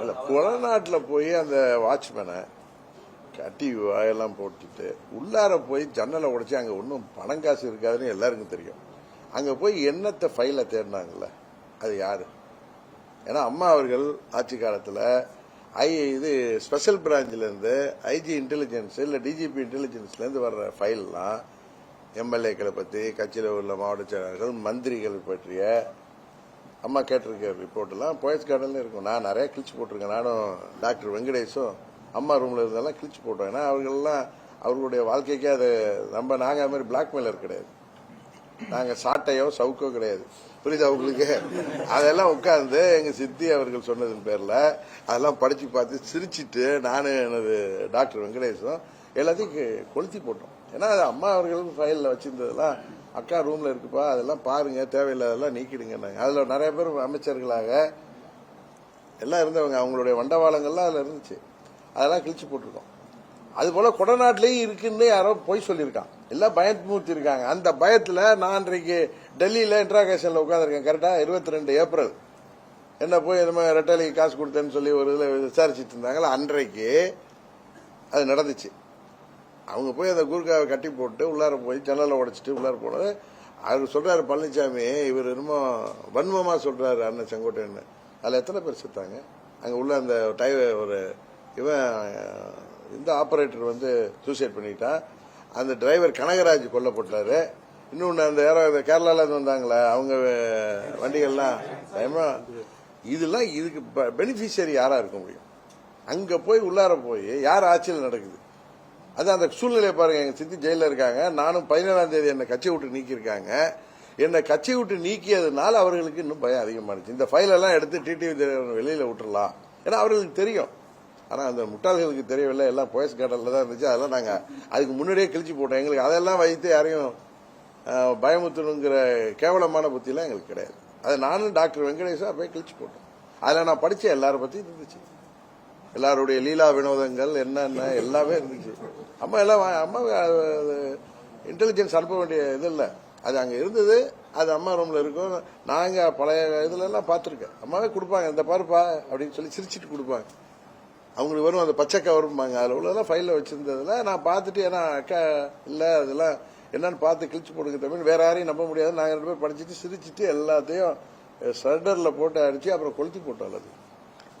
இல்ல கொடநாட்டில் போய் அந்த வாட்ச்மேனை கட்டி வாயெல்லாம் போட்டுட்டு உள்ளார போய் ஜன்னலை உடைச்சு அங்கே ஒன்றும் பணம் காசு இருக்காதுன்னு எல்லாருக்கும் தெரியும். அங்கே போய் என்னத்தை ஃபைலை தேடினாங்கல்ல? அது யாரு? ஏன்னா அம்மா அவர்கள் ஆட்சி காலத்தில் ஐ இது ஸ்பெஷல் பிரான்ச்லேருந்து ஐஜி இன்டெலிஜென்ஸ் இல்லை டிஜிபி இன்டெலிஜென்ஸ்லேருந்து வர்ற ஃபைல்லாம் எம்எல்ஏக்களை பற்றி கட்சியில் உள்ள மாவட்ட செயலாளர்கள் மந்திரிகள் பற்றிய அம்மா கேட்டிருக்க ரிப்போர்ட்லாம் போயஸ் கார்டன்ல இருக்கும். நான் நிறைய கிழிச்சு போட்டிருக்கேன். நானும் டாக்டர் வெங்கடேஷும் அம்மா ரூம்ல இருந்தெல்லாம் கிழிச்சு போட்டோம். ஏன்னா அவர்கள்லாம் அவர்களுடைய வாழ்க்கைக்கே அது நம்ம நாங்கள் அது மாதிரி பிளாக்மெயிலர் கிடையாது. நாங்கள் சாட்டையோ சவுக்கோ கிடையாது. புரியுது அவங்களுக்கு அதெல்லாம் உட்காந்து எங்கள் சித்தி அவர்கள் சொன்னதன் பேரில் அதெல்லாம் படித்து பார்த்து சிரிச்சிட்டு நான் எனது டாக்டர் வெங்கடேஷும் எல்லாத்தையும் கொளுத்தி போட்டோம். ஏன்னா அது அம்மா அவர்கள் ஃபைலில் வச்சிருந்ததெல்லாம் அக்கா ரூம்ல இருக்குப்பா அதெல்லாம் பாருங்க தேவையில்லாதெல்லாம் நீக்கிடுங்கன்னாங்க. அதுல நிறைய பேர் அமைச்சர்களாக எல்லாம் இருந்தவங்க அவங்களுடைய வண்டவாளங்கள்லாம் அதுல இருந்துச்சு. அதெல்லாம் கிழிச்சு போட்டிருக்கோம். அது போல கொடநாட்டிலையும் இருக்குன்னு யாரோ பொய் சொல்லியிருக்கான். எல்லாம் பயமுறுத்தி இருக்காங்க. அந்த பயத்துல நான் இன்றைக்கு டெல்லியில இன்ட்ராகேஷன்ல உட்காந்துருக்கேன் கரெக்டா இருபத்தி ரெண்டு ஏப்ரல். என்ன போய் இந்த மாதிரி ரெட்டாலிக்கு காசு கொடுத்தேன்னு சொல்லி ஒரு இதில் விசாரிச்சுட்டு இருந்தாங்களா? அன்றைக்கு அது நடந்துச்சு. அவங்க போய் அந்த கூர்காவை கட்டி போட்டு உள்ளார போய் ஜன்னலை உடைச்சிட்டு உள்ளார போனது. அவர் சொல்றாரு பழனிசாமி இவர் என்னமோ வன்மமா சொல்றாரு அண்ணன் செங்கோட்டையன் அதில் எத்தனை பேர் செத்தாங்க? அங்கே உள்ள அந்த டை ஒரு இவன் இந்த ஆப்ரேட்டர் வந்து சூசைட் பண்ணிட்டான் அந்த டிரைவர் கனகராஜ் கொல்லப்பட்டாரு. இன்னொன்று அந்த யாரோ இந்த கேரளால வந்தாங்களே அவங்க வண்டிகள்லாம் இதெல்லாம் இதுக்கு பெனிஃபிஷியரி யாராக இருக்க முடியும்? அங்கே போய் உள்ளார போய் யார் ஆட்சியில் நடக்குது? அது அந்த சூழ்நிலையை பாருங்க எங்க சித்தி ஜெயில இருக்காங்க. நானும் பதினேழாம் தேதி என்னை கட்சி விட்டு நீக்கியிருக்காங்க. என்னை கட்சி விட்டு நீக்கியதுனால அவர்களுக்கு இன்னும் பயம் அதிகமானுச்சு இந்த ஃபைலெல்லாம் எடுத்து டிடிவி வெளியில விட்டுறலாம். ஏன்னா அவர்களுக்கு தெரியும். ஆனால் அந்த முட்டாள்களுக்கு தெரியவில்லை. எல்லாம் போயஸ் கார்டன்ல தான் இருந்துச்சு. அதெல்லாம் நாங்கள் அதுக்கு முன்னாடியே கிழிச்சு போட்டோம். எங்களுக்கு அதெல்லாம் வைத்து யாரையும் பயமுத்தணுங்கிற கேவலமான புத்தியெல்லாம் எங்களுக்கு கிடையாது. அது நானும் டாக்டர் வெங்கடேஷா போய் கிழிச்சு போட்டோம். அதில் நான் படித்தேன் எல்லார பற்றி இருந்துச்சு. எல்லாருடைய லீலா வினோதங்கள் என்னென்ன எல்லாமே இருந்துச்சு. அம்மா எல்லாம் அம்மா இன்டெலிஜென்ஸ் அனுப்ப வேண்டிய இது இல்லை. அது அங்கே இருந்தது அது அம்மா ரூமில் இருக்கும். நாங்கள் பழைய இதுல எல்லாம் பார்த்துருக்கேன். அம்மாவே கொடுப்பாங்க இந்த பாருப்பா அப்படின்னு சொல்லி சிரிச்சிட்டு கொடுப்பாங்க. அவங்களுக்கு வரும் அந்த பச்சை கவரும்பாங்க அதில் உள்ளதெல்லாம் ஃபைலில் வச்சுருந்ததில் நான் பார்த்துட்டு ஏன்னா அக்கா இல்லை அதெல்லாம் என்னன்னு பார்த்து கிழிச்சு போடுங்க தமிழ் வேற யாரையும் நம்ப முடியாது. நாங்கள் ரெண்டு பேர் படிச்சுட்டு சிரிச்சிட்டு எல்லாத்தையும் ஷர்டரில் போட்டு அடிச்சு அப்புறம் கொளுத்தி போட்டோம் அது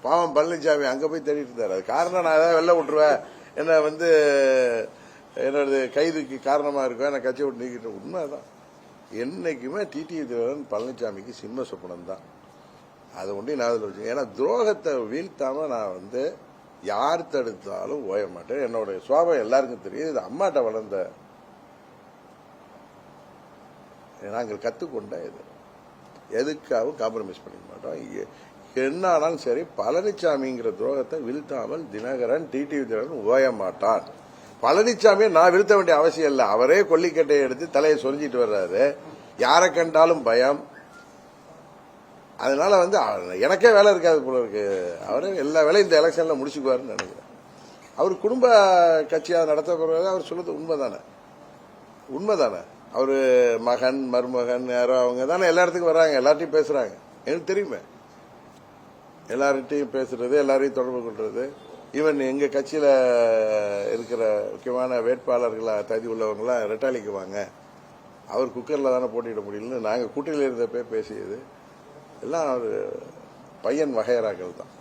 பாவம் பழனிசாமி அங்க போய் தேடிட்டு இருந்தார். அது காரணம் நான் ஏதாவது வெளில விட்டுருவேன். என்ன வந்து என்னது கைதுக்கு காரணமா இருக்கும் நான் கட்சி விட்டு நீக்கிட்டு உண்மைதான். என்னைக்குமே டிடிவி தினகரன் பழனிசாமிக்கு சிம்ம சொப்பனம் தான். அதை ஒண்டி நான் அதில் வச்சு ஏன்னா துரோகத்தை வீழ்த்தாம நான் வந்து யார் தடுத்தாலும் ஓய மாட்டேன். என்னோட சுவாபம் எல்லாருக்கும் தெரியும் இது அம்மாட்ட வளர்ந்த நாங்கள் கற்றுக்கொண்ட இது. எதுக்காகவும் காம்ப்ரமைஸ் பண்ணிக்க மாட்டோம். என்ன ஆனாலும் சரி பழனிசாமிங்கிற துரோகத்தை வீழ்த்தாமல் தினகரன் டிடிவி தினகரன் ஓய மாட்டான். பழனிசாமியை நான் வீழ்த்த வேண்டிய அவசியம் இல்லை. அவரே கொல்லிக்கட்டையை எடுத்து தலையை சொரிஞ்சிட்டு வர்றாரு. யாரை கண்டாலும் பயம். அதனால வந்து எனக்கே வேலை இருக்காது போல இருக்கு. அவரே எல்லா வேலையும் இந்த எலெக்ஷன்ல முடிச்சுக்குவாருன்னு நினைக்கிறேன். அவர் குடும்ப கட்சியாக நடத்த போறது அவர் சொல்றது உண்மைதானே? உண்மைதானே? அவர் மகன் மருமகன் யாரோ அவங்க தானே எல்லா இடத்துக்கும் வர்றாங்க. எல்லார்ட்டையும் பேசுறாங்க. எனக்கு தெரியுமே. எல்லார்கிட்டையும் பேசுறது எல்லாரையும் தொடர்பு கொள்றது. ஈவன் எங்க கட்சியில இருக்கிற முக்கியமான வேட்பாளர்களா தகுதி உள்ளவங்களாம் ரெட்டாலிக்கு வாங்க. அவர் குக்கர்ல தானே போட்டியிட முடியலன்னு நாங்க கூட்டணியில் இருந்தப்பே பேசியது. எல்லாம் அவர் பையன் வகையறாக்கள் தான்.